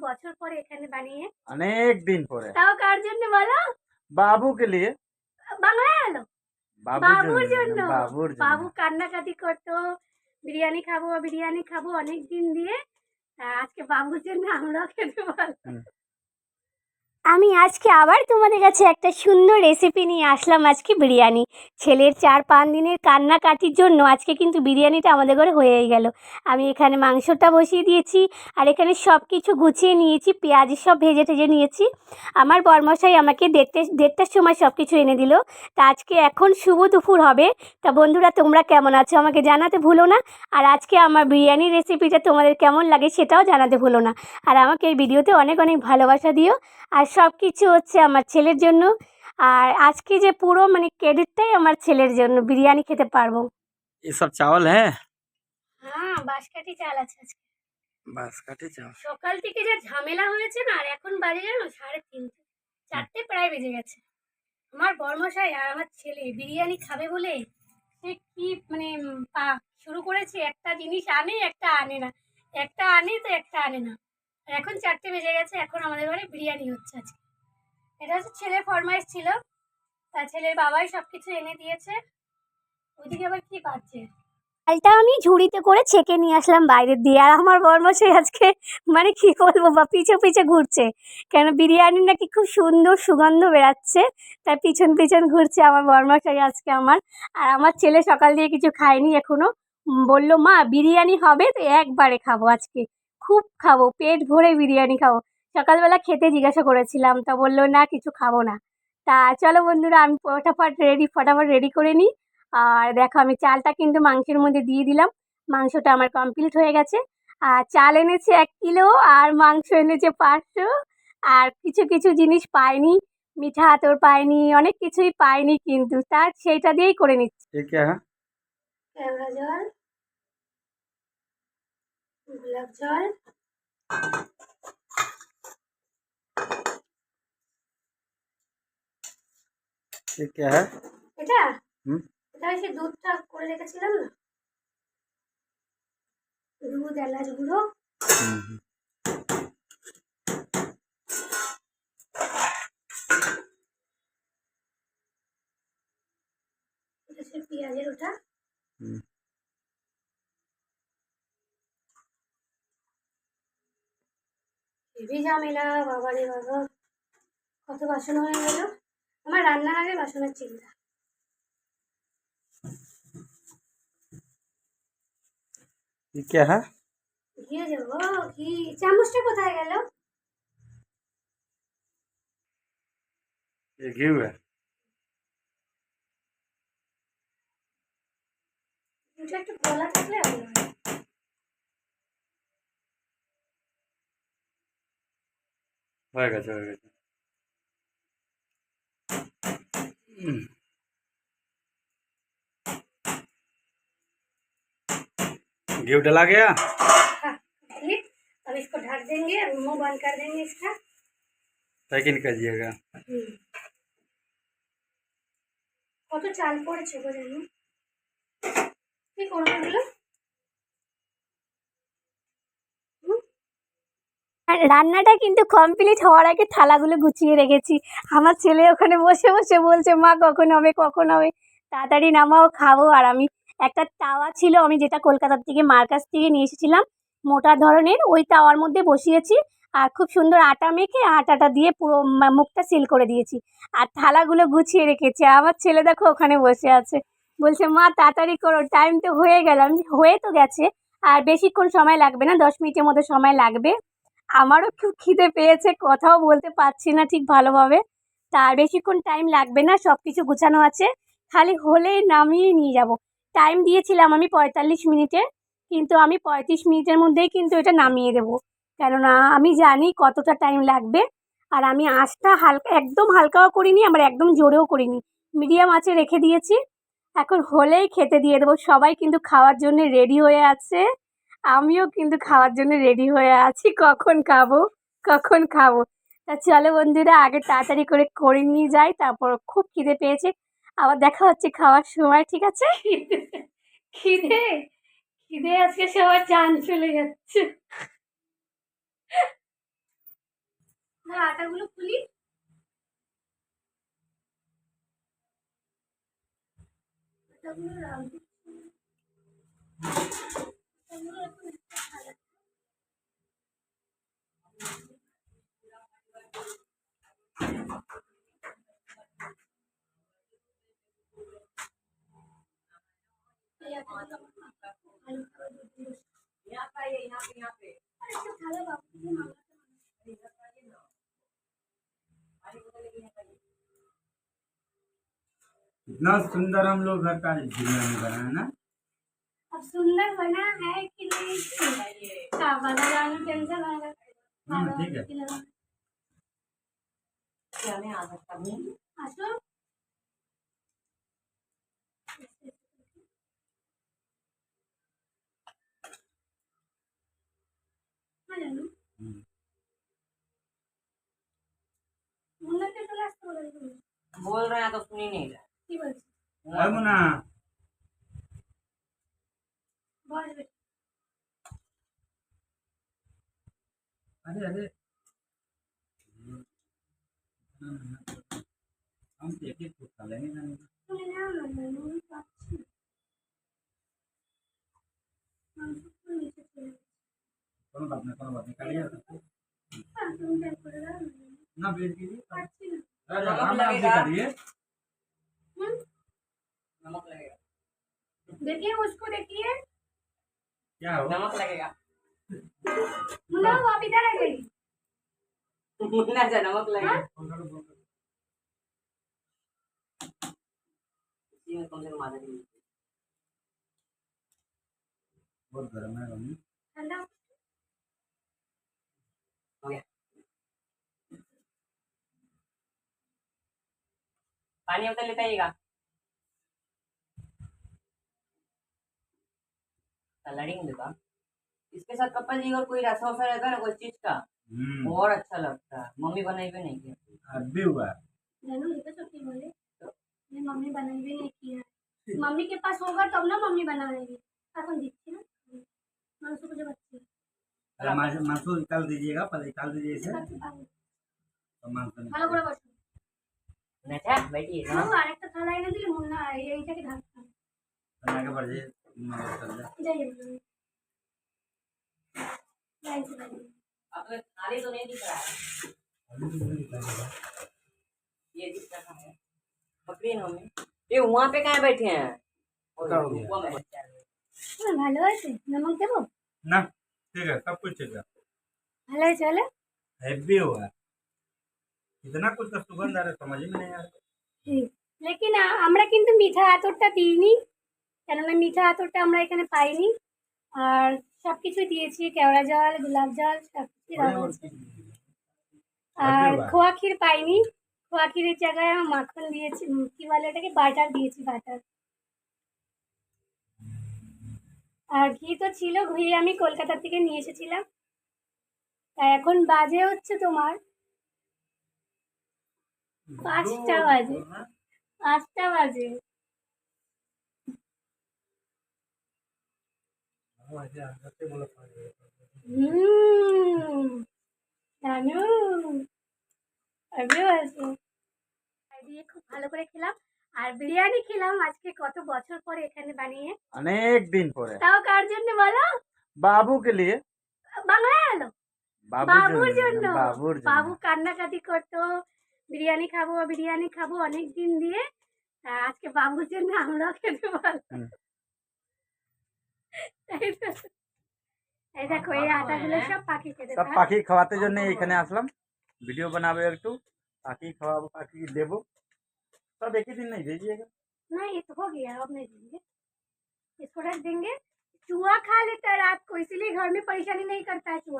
বছর পরে এখানে বানিয়ে। অনেক দিন পরে। তাও কার জন্য বলো? বাবুকে লিয়ে বাংলা আলো? বাবুর জন্য বাবু কান্নাকাটি করতো বিরিয়ানি খাব বিরিয়ানি খাব অনেক দিন দিয়ে। আজকে বাবুর জন্য আমরাও খেতে পারলাম। আমি আজকে আবার তোমাদের কাছে একটা সুন্দর রেসিপি নিয়ে আসলাম আজকে বিরিয়ানি। ছেলের চার পাঁচ দিনের কান্নাকাটির জন্য আজকে কিন্তু বিরিয়ানিটা আমাদের ঘরে হয়েই গেল। আমি এখানে মাংসটা বসিয়ে দিয়েছি আর এখানে সব কিছু গুছিয়ে নিয়েছি, পেঁয়াজ সব ভেজে টেজে নিয়েছি। আমার বরমশাই আমাকে দেড়টে, দেড়টার সময় সব কিছু এনে দিল। তা আজকে এখন শুভ দুপুর হবে। তা বন্ধুরা, তোমরা কেমন আছো আমাকে জানাতে ভুলো না। আর আজকে আমার বিরিয়ানির রেসিপিটা তোমাদের কেমন লাগে সেটাও জানাতে ভুলো না। আর আমাকে এই ভিডিওতে অনেক অনেক ভালোবাসা দিও। আর সব কিছু হচ্ছে আমার ছেলের জন্য। আর আজকে যে পুরো মানে ক্রেডিটটাই আমার ছেলের জন্য বিরিয়ানি খেতে পারব। এসব চাওয়াল হ্যাঁ? হ্যাঁ বাঁশকাঠি চাল আছে আজকে। বাঁশকাঠি চাল সকাল থেকে যা ঝামেলা হয়েছে না আর এখন বাজে জানো সাড়ে তিনটে। চারটে প্রায় বেজে গেছে। আমার বর্মশাই আর আমার ছেলে বিরিয়ানি খাবে বলে সে কি মানে শুরু করেছে একটা জিনিস আনে একটা আনে না। একটা আনে তো একটা আনে না। এখন চারটে বেজে গেছে, এখন আমাদের ঘরে বিরিয়ানি হচ্ছে আজকে। এটা হচ্ছে ছেলের ফরমাইশ ছিল তা ছেলের বাবাই সব কিছু এনে দিয়েছে। ওইদিকে আবার কি পাচ্ছে চালটা আমি ঝুড়িতে করে ছেঁকে নিয়ে আসলাম বাইরের দিয়ে, আর আমার বর্মশাই আজকে মানে কি বলব, বা পিছে পিছে ঘুরছে। কেন বিরিয়ানি নাকি খুব সুন্দর সুগন্ধ বেরাচ্ছে তাই পিছন পিছন ঘুরছে আমার বর্মশাই আজকে আমার। আর আমার ছেলে সকাল দিয়ে কিছু খায়নি এখনও। বলল, মা, বিরিয়ানি হবে, তো একবারে খাব আজকে। খুব খাব পেট ভরে বিরিয়ানি খাব। সকালবেলা খেতে জিজ্ঞাসা করেছিলাম তা বলল না কিছু খাব না। তা চলো বন্ধুরা আমি ফটাফট রেডি ফটাফট রেডি করে নিই। আর দেখো আমি চালটা কিন্তু মাংসের মধ্যে দিয়ে দিলাম। মাংসটা আমার কমপ্লিট হয়ে গেছে। আর চাল এনেছে এক কিলো আর মাংস এনেছে পাঁচশো। আর কিছু কিছু জিনিস পাইনি মিঠা আতর পাইনি অনেক কিছুই পাইনি কিন্তু তা সেইটা দিয়েই করে নিচ্ছি। গোলাপ জল ये क्या है এটা হুম। এটা ওই সে দুধটা করে রেখেছিলাম না দুধ এলাচ গুঁড়ো हम्म, এটা সে পেঁয়াজের ওটা হুম। খুঁজেই বাবা রে বাবা। কত বাসন হয়ে গেল। আমার রান্নার আগে বাসনের চিন্তা। কে হ্যাঁ? ঘিয়ে দেবো। চামচটা কোথায় গেল? ঘি একটু গলা থাকলে হয় হয়ে গেছে হয়ে গেছে হুম। घी डला गया हाँ कंप्लीट अब इसको ढक देंगे और मुंह बंद कर देंगे इसका पैकिंग करिएगा হুম। কত চাল পড়েছে গো জানো কি করবো এগুলো রান্নাটা কিন্তু কমপ্লিট হওয়ার আগে থালাগুলো গুছিয়ে রেখেছি। আমার ছেলে ওখানে বসে বসে বলছে, মা, কখন হবে কখন হবে? তাড়াতাড়ি নামাও, খাব। আর আমি একটা তাওয়া ছিল, আমি যেটা কলকাতার থেকে মার কাছ থেকে নিয়ে এসেছিলাম, মোটা ধরনের, ওই তাওয়ার মধ্যে বসিয়েছি। আর খুব সুন্দর আটা মেখে আটাটা দিয়ে পুরো মুখটা সিল করে দিয়েছি। আর থালাগুলো গুছিয়ে রেখেছে। আমার ছেলে দেখো ওখানে বসে আছে। বলছে, মা, তাড়াতাড়ি করো টাইম তো হয়ে গেলাম হয়ে তো গেছে। আর বেশিক্ষণ সময় লাগবে না, দশ মিনিটের মতো সময় লাগবে। আমারও খুব খিদে পেয়েছে, কথাও বলতে পারছি না ঠিক ভালোভাবে। তা আর বেশিক্ষণ টাইম লাগবে না সব কিছু গুছানো আছে। খালি হলেই নামিয়ে নিয়ে যাব। টাইম দিয়েছিলাম আমি পঁয়তাল্লিশ মিনিটে, কিন্তু আমি পঁয়ত্রিশ মিনিটের মধ্যেই কিন্তু এটা নামিয়ে দেবো। কেননা আমি জানি কতটা টাইম লাগবে, আর আমি আঁচটা হালকা, একদম হালকাও করিনি, আবার একদম জোরেও করিনি। মিডিয়াম আঁচে রেখে দিয়েছি। এখন হলেই খেতে দিয়ে দেবো। সবাই কিন্তু খাওয়ার জন্য রেডি হয়ে আছে। আমিও কিন্তু খাওয়ার জন্য রেডি হয়ে আছি। কখন খাব? কখন খাব? তা চলো বন্ধুরা, আগে তাড়াতাড়ি করে করে নিয়ে যাই, তারপর খুব খিদে পেয়েছে। আবার দেখা হচ্ছে খাওয়ার সময়, ঠিক আছে? খিদে? খিদে আজকে সবার চান চলে যাচ্ছে। আটাগুলো খুলি। আটাগুলো इतना सुंदर हम लोग घर का बिरयानी बनाया ना? अब सुंदर बना है कि नहीं? हाँ, ठीक है। না। আরে আমি দেখে কোথা লাগে কোনো বাদ না কোনো না কালিয়া না आराम से लगेगा। करिए। হুম नमक लगेगा। देखिए उसको देखिए। क्या हो नमक लगेगा। मुन्ना वो आप इधर आ गई। मुन्ना से नमक लगेगा। इसी में कम से किलो। बहुत गर्म है ठंडा हो गया पानी उतर लेता है इसके साथ पप्पा जी और कोई रसा वसा रहता है ना कोई चीज़ का? हम्म। और अच्छा लगता है। मम्मी बनाई भी नहीं किया भी हुआ तो मम्मी बनाई भी नहीं किया मम्मी के पास होगा तब ना मम्मी बनाएगी। अपन दीजिएगा पहले निकाल दीजिए तो मांस ভালো করে বসো अच्छा बैठिए না हाँ আরেকটা থালা এনে দিলে মুন্না এই- এইটাকে ঢাকতাম आगे बढ़ जाइए नमक चल जाए যাই যাবে लाइन से लाइन अब तो थाली तो नहीं दिख रहा है ये दिख रहा है पकड़िए ना मम्मी ये वहाँ पे कहाँ बैठे हैं पकड़ दिया। वहाँ में बच्चा है। হ্যাঁ ভালো আছে নমক দেবো ना ठीक है सब कुछ ठीक है ভালো আছে হলে हैवी हुआ इतना कुछ का सुगंध आ रहा है समझ में नहीं आ रहा হুম। লেকিন আ- আমরা কিন্তু মিঠা আতরটা দিইনি কেননা মিঠা আতরটা আমরা এখানে পাইনি আর সব কিছু দিয়েছি কেওড়া জল গোলাপ জল সব কিছু দেওয়া হয়েছে। আর খোয়া ক্ষীর পাইনি খোয়া ক্ষীরের জায়গায় আমি মাখন দিয়েছি উম, কি বলে এটাকে বাটার দিয়েছি বাটার আর ঘি তো ছিল ঘি আমি কলকাতা থেকে নিয়ে এসেছিলাম তা এখন বাজে হচ্ছে তোমার পাঁচটা বাজে। পাঁচটা বাজে। জানো দিয়ে খুব ভালো করে খেলাম আর বিরিয়ানি খেলাম আজকে কত বছর পরে এখানে বানিয়ে। অনেক দিন পরে। তাও কার জন্য বলো? বাবু কে লিয়ে বাংলায় এলো বাবুর জন্য। বাবু কান্নাকাটি করতো বিরিয়ানি খাবো বিরিয়ানি খাবো অনেক দিন দিয়ে তা আজকে বাবুর জন্য আমরাও খেতে পারলাম হুম। তাই তো? এই দেখো এই আটাগুলো সব পাখি খেতে সব পাখি খাওয়াতে জন্য এখানে আসলাম ভিডিও বানাবে একটু পাখি খাওয়াবো পাখি দেবো सब एक ही दिन नहीं भेजिएगा नहीं ये तो हो गया अब नहीं देंगे इसको रख देंगे चूहा खा लेता है रात को इसीलिए घर में परेशानी नहीं करता है चूहा